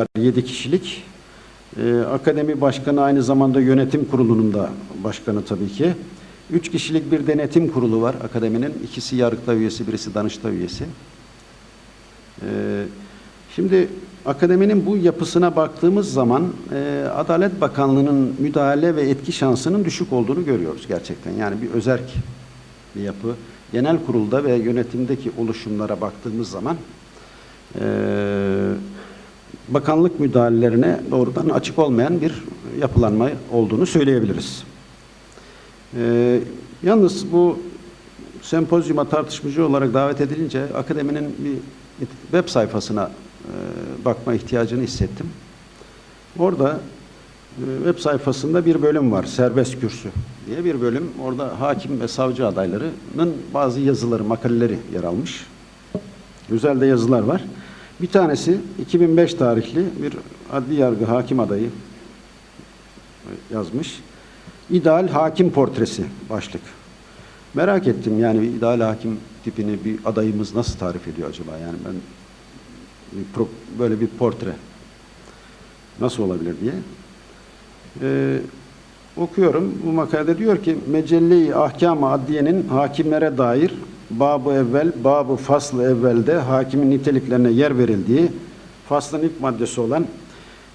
var. 7 kişilik. Ee, akademi başkanı aynı zamanda yönetim kurulunun da başkanı tabii ki. 3 kişilik bir denetim kurulu var akademinin. İkisi yargıta üyesi, birisi danışta üyesi. Ee, şimdi akademinin bu yapısına baktığımız zaman e, Adalet Bakanlığı'nın müdahale ve etki şansının düşük olduğunu görüyoruz gerçekten. Yani bir özerk bir yapı. Genel kurulda ve yönetimdeki oluşumlara baktığımız zaman e, bakanlık müdahalelerine doğrudan açık olmayan bir yapılanma olduğunu söyleyebiliriz. E, yalnız bu sempozyuma tartışmacı olarak davet edilince akademinin bir web sayfasına e, bakma ihtiyacını hissettim. Orada e, web sayfasında bir bölüm var. Serbest kürsü diye bir bölüm. Orada hakim ve savcı adaylarının bazı yazıları, makaleleri yer almış. Güzel de yazılar var. Bir tanesi 2005 tarihli bir adli yargı hakim adayı yazmış. İdeal hakim portresi başlık. Merak ettim yani ideal hakim tipini bir adayımız nasıl tarif ediyor acaba? Yani ben böyle bir portre nasıl olabilir diye. Ee, okuyorum. Bu makalede diyor ki Mecelle-i Ahkam-ı Adliye'nin hakimlere dair babı evvel, babı faslı evvelde hakimin niteliklerine yer verildiği faslın ilk maddesi olan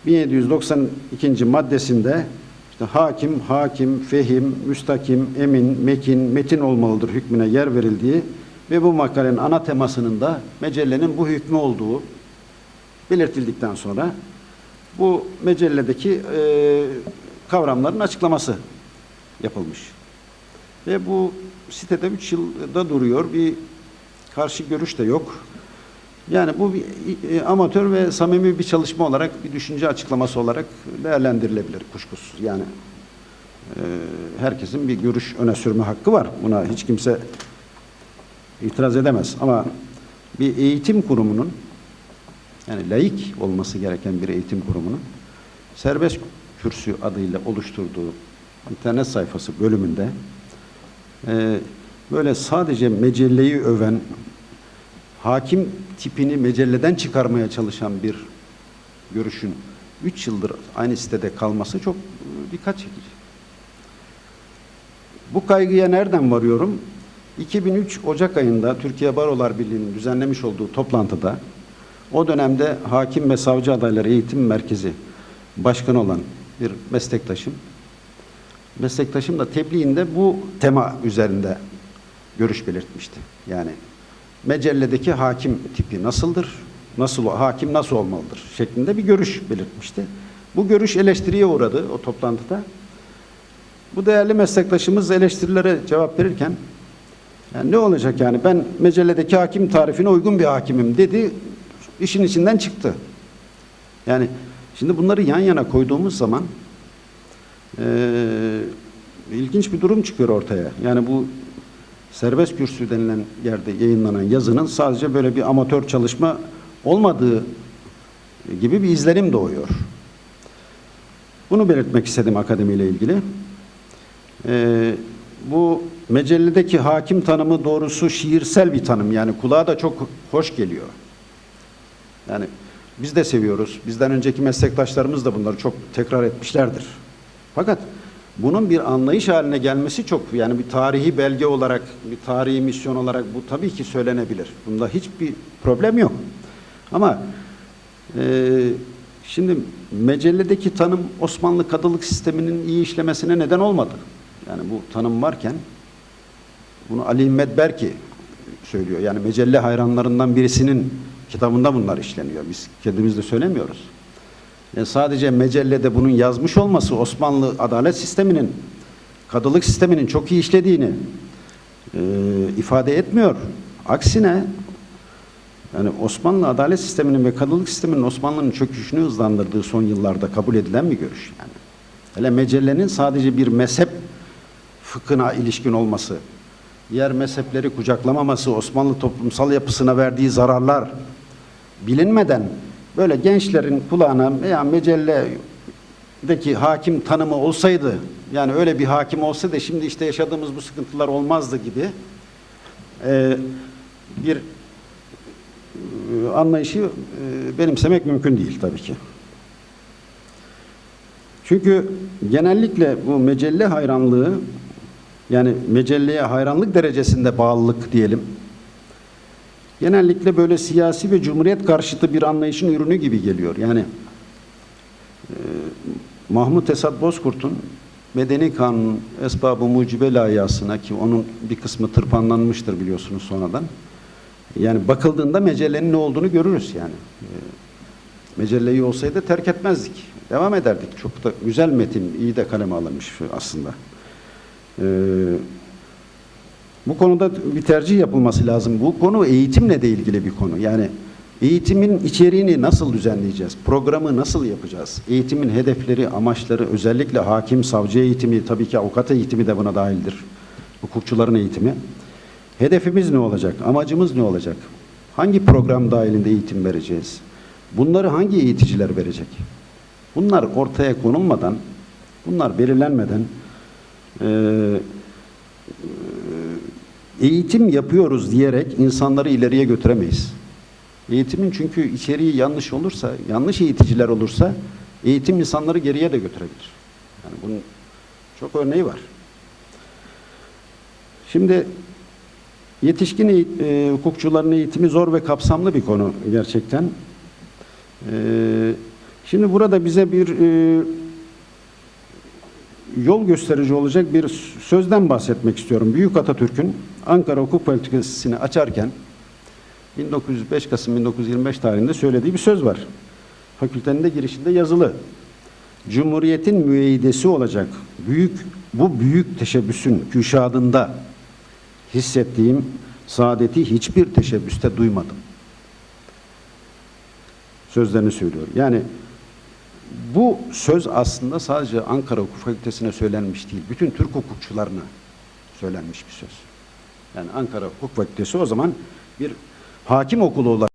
1792. maddesinde işte hakim, hakim, fehim, müstakim, emin, mekin, metin olmalıdır hükmüne yer verildiği ve bu makalenin ana temasının da mecellenin bu hükmü olduğu belirtildikten sonra bu mecelledeki e, kavramların açıklaması yapılmış. Ve bu sitede 3 yılda duruyor. Bir karşı görüş de yok. Yani bu bir e, amatör ve samimi bir çalışma olarak, bir düşünce açıklaması olarak değerlendirilebilir kuşkusuz. Yani e, herkesin bir görüş öne sürme hakkı var. Buna hiç kimse itiraz edemez. Ama bir eğitim kurumunun yani laik olması gereken bir eğitim kurumunun serbest kürsü adıyla oluşturduğu internet sayfası bölümünde e, böyle sadece mecelleyi öven, hakim tipini mecelleden çıkarmaya çalışan bir görüşün 3 yıldır aynı sitede kalması çok e, dikkat çekici. Bu kaygıya nereden varıyorum? 2003 Ocak ayında Türkiye Barolar Birliği'nin düzenlemiş olduğu toplantıda o dönemde Hakim ve Savcı Adayları Eğitim Merkezi Başkanı olan bir meslektaşım, meslektaşım da tebliğinde bu tema üzerinde görüş belirtmişti. Yani mecelledeki hakim tipi nasıldır, nasıl hakim nasıl olmalıdır şeklinde bir görüş belirtmişti. Bu görüş eleştiriye uğradı o toplantıda. Bu değerli meslektaşımız eleştirilere cevap verirken yani ne olacak yani ben mecelledeki hakim tarifine uygun bir hakimim dedi işin içinden çıktı. Yani şimdi bunları yan yana koyduğumuz zaman eee, ilginç bir durum çıkıyor ortaya. Yani bu serbest kürsü denilen yerde yayınlanan yazının sadece böyle bir amatör çalışma olmadığı gibi bir izlenim doğuyor. Bunu belirtmek istedim akademiyle ilgili. Eee, bu mecelledeki hakim tanımı doğrusu şiirsel bir tanım. Yani kulağa da çok hoş geliyor. Yani biz de seviyoruz. Bizden önceki meslektaşlarımız da bunları çok tekrar etmişlerdir. Fakat bunun bir anlayış haline gelmesi çok yani bir tarihi belge olarak, bir tarihi misyon olarak bu tabii ki söylenebilir. Bunda hiçbir problem yok. Ama e, şimdi mecelledeki tanım Osmanlı kadılık sisteminin iyi işlemesine neden olmadı. Yani bu tanım varken bunu Ali Medberki söylüyor. Yani mecelle hayranlarından birisinin kitabında bunlar işleniyor. Biz kendimiz de söylemiyoruz. Yani sadece mecellede bunun yazmış olması Osmanlı adalet sisteminin, kadılık sisteminin çok iyi işlediğini e, ifade etmiyor. Aksine yani Osmanlı adalet sisteminin ve kadılık sisteminin Osmanlı'nın çöküşünü hızlandırdığı son yıllarda kabul edilen bir görüş. Yani. Hele mecellenin sadece bir mezhep fıkhına ilişkin olması, diğer mezhepleri kucaklamaması, Osmanlı toplumsal yapısına verdiği zararlar bilinmeden böyle gençlerin kulağına veya mecelledeki hakim tanımı olsaydı, yani öyle bir hakim olsa da şimdi işte yaşadığımız bu sıkıntılar olmazdı gibi e, bir e, anlayışı e, benimsemek mümkün değil tabii ki. Çünkü genellikle bu mecelle hayranlığı yani mecelleye hayranlık derecesinde bağlılık diyelim. Genellikle böyle siyasi ve cumhuriyet karşıtı bir anlayışın ürünü gibi geliyor. Yani e, Mahmut Esad Bozkurt'un Medeni Kanun Esbab-ı Mucibe layihasına ki onun bir kısmı tırpanlanmıştır biliyorsunuz sonradan. Yani bakıldığında mecellenin ne olduğunu görürüz yani. E, Mecelleyi olsaydı terk etmezdik. Devam ederdik. Çok da güzel metin, iyi de kaleme alınmış aslında. Ee, bu konuda bir tercih yapılması lazım. Bu konu eğitimle de ilgili bir konu. Yani eğitimin içeriğini nasıl düzenleyeceğiz? Programı nasıl yapacağız? Eğitimin hedefleri, amaçları, özellikle hakim, savcı eğitimi, tabii ki avukat eğitimi de buna dahildir. Hukukçuların eğitimi. Hedefimiz ne olacak? Amacımız ne olacak? Hangi program dahilinde eğitim vereceğiz? Bunları hangi eğiticiler verecek? Bunlar ortaya konulmadan, bunlar belirlenmeden eee, eğitim yapıyoruz diyerek insanları ileriye götüremeyiz. Eğitimin çünkü içeriği yanlış olursa, yanlış eğiticiler olursa eğitim insanları geriye de götürebilir. Yani bunun çok örneği var. Şimdi yetişkin eğit- e, hukukçuların eğitimi zor ve kapsamlı bir konu gerçekten. Ee, şimdi burada bize bir e, yol gösterici olacak bir sözden bahsetmek istiyorum. Büyük Atatürk'ün Ankara Hukuk Fakültesini açarken 1905 Kasım 1925 tarihinde söylediği bir söz var. Fakültenin de girişinde yazılı. Cumhuriyetin müeyyidesi olacak büyük bu büyük teşebbüsün küşadında hissettiğim saadeti hiçbir teşebbüste duymadım sözlerini söylüyor. Yani bu söz aslında sadece Ankara Hukuk Fakültesi'ne söylenmiş değil, bütün Türk hukukçularına söylenmiş bir söz. Yani Ankara Hukuk Fakültesi o zaman bir hakim okulu olarak